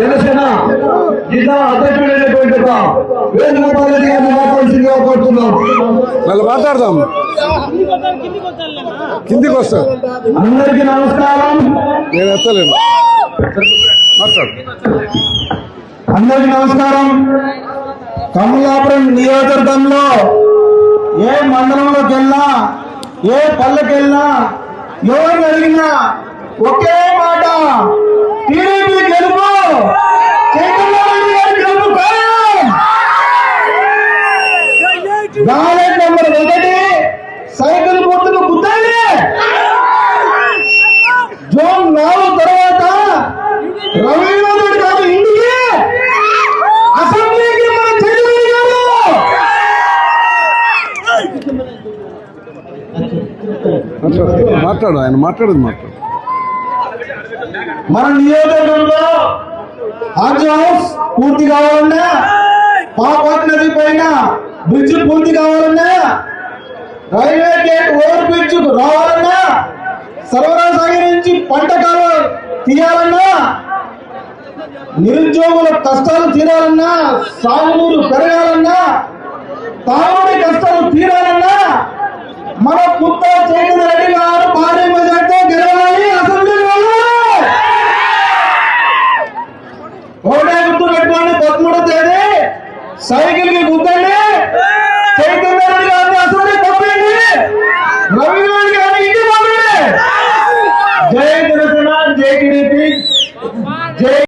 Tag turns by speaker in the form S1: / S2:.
S1: జిల్లా అధ్యక్షుడైనటువంటి వేణుగోపాల్ రెడ్డి గారిని మాట్లాడాల్సిందిగా కోరుతున్నాం.
S2: మళ్ళీ మాట్లాడదాం. కిందికి వస్తా.
S1: అందరికీ నమస్కారం.
S2: నేను ఎత్తలేను. మాట్లాడు.
S1: అందరికీ నమస్కారం. కమలాపురం నియోజకవర్గంలో ఏ మండలంలోకి వెళ్ళినా ఏ పల్లెకి వెళ్ళినా ఎవరిని అడిగినా ఒకే మాట టీడీపీ ఒకటి సైకిల్ గుర్తుకు గుద్దండి. జూన్ నాలుగు తర్వాత రవీంద్రుడు గారు ఇంటికి అసెంబ్లీకి మన
S2: మాట్లాడు ఆయన మాట్లాడదు మాట్లాడు.
S1: మన నియోజకవర్గంలో హాజ్ హౌస్ పూర్తి కావాలన్నా పైన బ్రిడ్జ్ పూర్తి కావాలన్నా? రైల్వే గేట్ ఓవర్ బ్రిడ్జ్ రావాలన్నా? సరఫరా సాగర్ నుంచి పంట కాలువ తీయాలన్నా? నిరుద్యోగుల కష్టాలు తీరాలన్నా? సాగునీరు పెరగాలన్నా? తాగుడి కష్టాలు తీరాలన్నా? మన పుత్త చైతన్య రెడ్డి గారు భారీ మెజార్టీతో గెలవాలి అసెంబ్లీలో ఒకటే గుర్తు పెట్టుకోండి పదమూడో తేదీ సైకిల్కి గుద్దండి చైతన్య రెడ్డి గారిని అసెంబ్లీ పంపిండి రవి గారి గారిని ఇంటికి పంపిండి జై జనసేన జై టీడీపీ జై